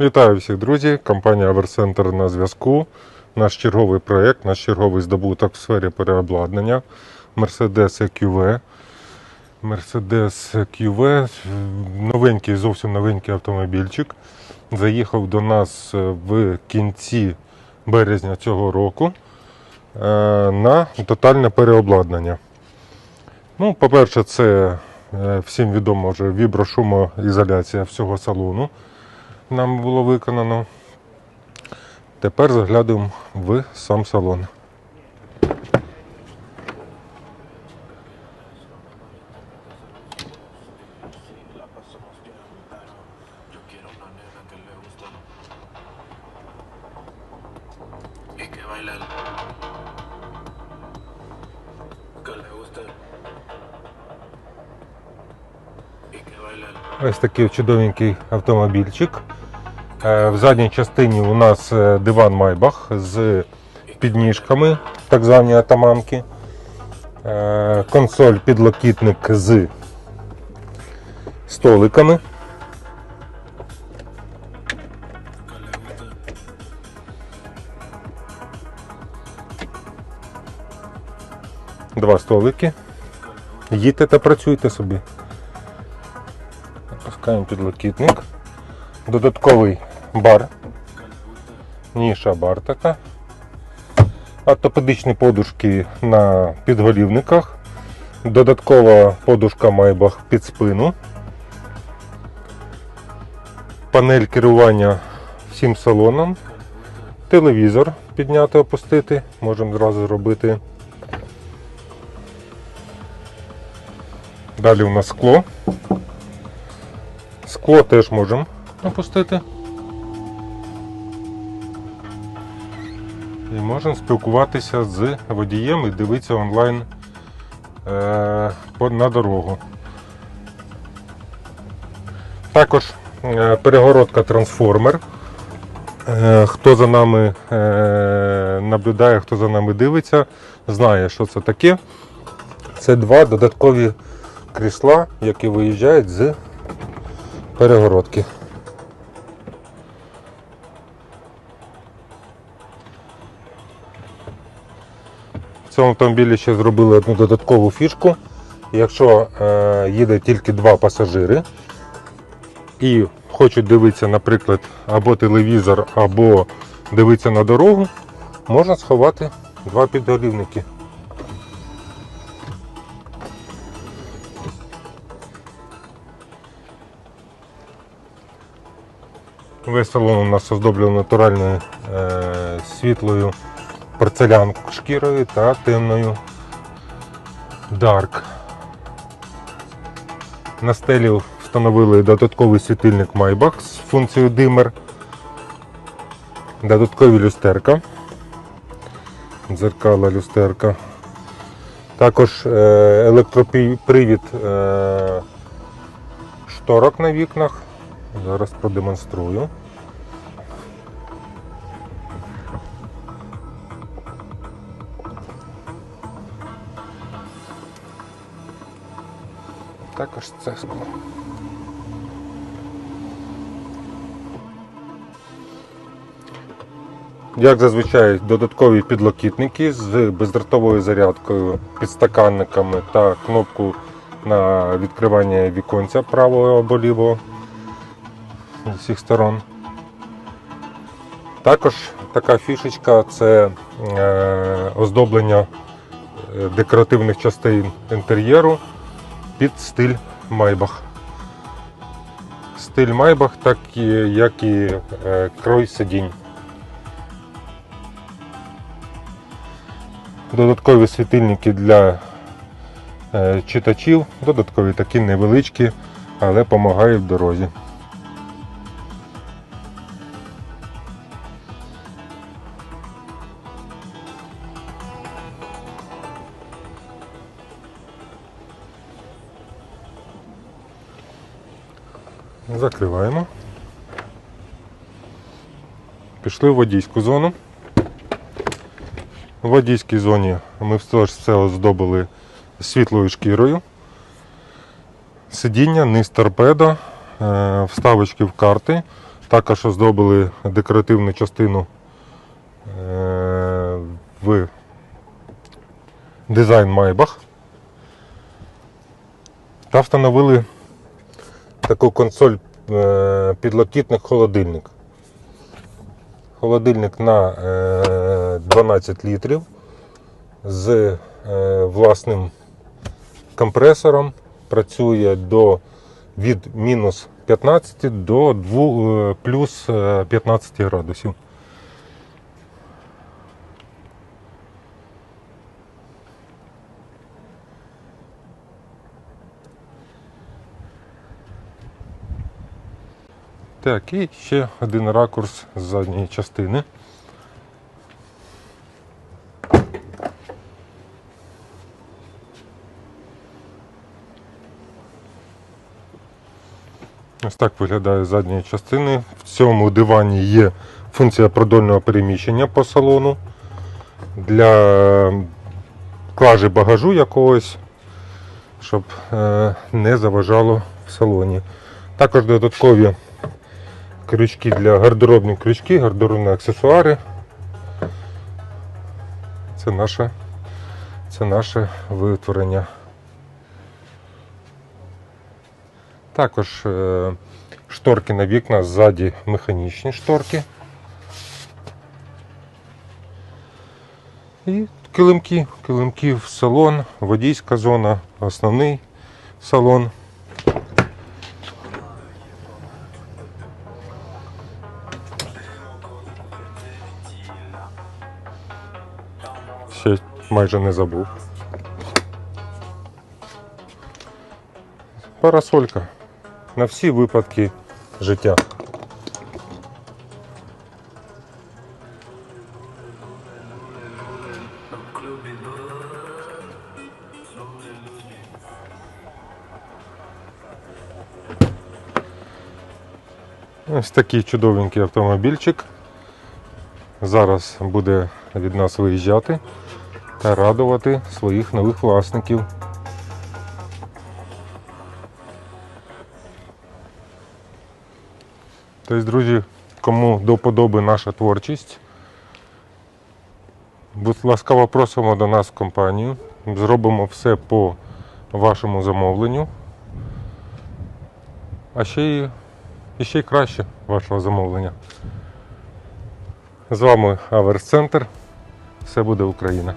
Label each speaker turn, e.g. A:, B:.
A: Вітаю всіх друзі! Компанія Аверцентр на зв'язку. Наш черговий проєкт, наш черговий здобуток в сфері переобладнання Mercedes EQV. Mercedes EQV новенький, зовсім новенький автомобільчик. Заїхав до нас в кінці березня цього року е, на тотальне переобладнання. Ну, по-перше, це е, всім відомо вже віброшумоізоляція всього салону нам було виконано. Тепер заглядуємо в сам салон. Ось такий чудовенький автомобільчик. Е, В задній частині у нас е, диван Майбах з підніжками, так звані атаманки. Е, Консоль підлокітник з столиками. Два столики. Їдьте та працюйте собі. Опускаємо підлокітник. Додатковий бар. Ніша бар така. Ортопедичні подушки на підголівниках. Додаткова подушка Майбах під спину. Панель керування всім салоном. Телевізор підняти, опустити. Можемо зразу зробити. Далі у нас скло. Скло теж можемо опустити. І можемо спілкуватися з водієм і дивитися онлайн е, на дорогу. Також е, перегородка трансформер. Е, Хто за нами е, наблюдає, хто за нами дивиться, знає, що це таке. Це два додаткові крісла, які виїжджають з перегородки. В цьому автомобілі ще зробили одну додаткову фішку. Якщо е, їде тільки два пасажири і хочуть дивитися, наприклад, або телевізор, або дивитися на дорогу, можна сховати два підголівники. Весь салон у нас оздоблено натуральною е, світлою порцелян шкірою та темною Dark. На стелі встановили додатковий світильник Maybach з функцією димер, додаткові люстерка, дзеркала люстерка. Також е, електропривід е, шторок на вікнах. Зараз продемонструю. Також це скло. Як зазвичай, додаткові підлокітники з бездротовою зарядкою, підстаканниками та кнопку на відкривання віконця правого або лівого з усіх сторон. Також така фішечка це е, оздоблення е, декоративних частин інтер'єру під стиль Майбах. Стиль Майбах, так і, як і е, крой сидінь. Додаткові світильники для е, читачів, додаткові такі невеличкі, але допомагають в дорозі. Закриваємо. Пішли в водійську зону. В водійській зоні ми все ж все оздобили світлою шкірою. Сидіння, низ торпеда, е, вставочки в карти, Також оздобили декоративну частину е, в дизайн Майбах. Та встановили таку консоль підлокітних підлокітник холодильник. Холодильник на е, 12 літрів з е, власним компресором. Працює до від мінус 15 до 2, е, плюс е, 15 градусів. Так, і ще один ракурс з задньої частини. Ось так виглядає з задньої частини. В цьому дивані є функція продольного переміщення по салону для клажі багажу якогось, щоб е, не заважало в салоні. Також додаткові крючки для гардеробні крючки, гардеробні аксесуари. Це наше, це наше витворення. Також е, шторки на вікна ззаді механічні шторки. І килимки, килимки в салон, водійська зона, основний салон. Ще майже не забув. Парасолька на всі випадки життя. Ось такий чудовенький автомобільчик. Зараз буде від нас виїжджати та радувати своїх нових власників. Тобто, друзі, кому до вподоби наша творчість, будь ласкаво просимо до нас в компанію. Зробимо все по вашому замовленню. А ще й, і ще й краще вашого замовлення. З вами Аверс Центр. Все буде Україна.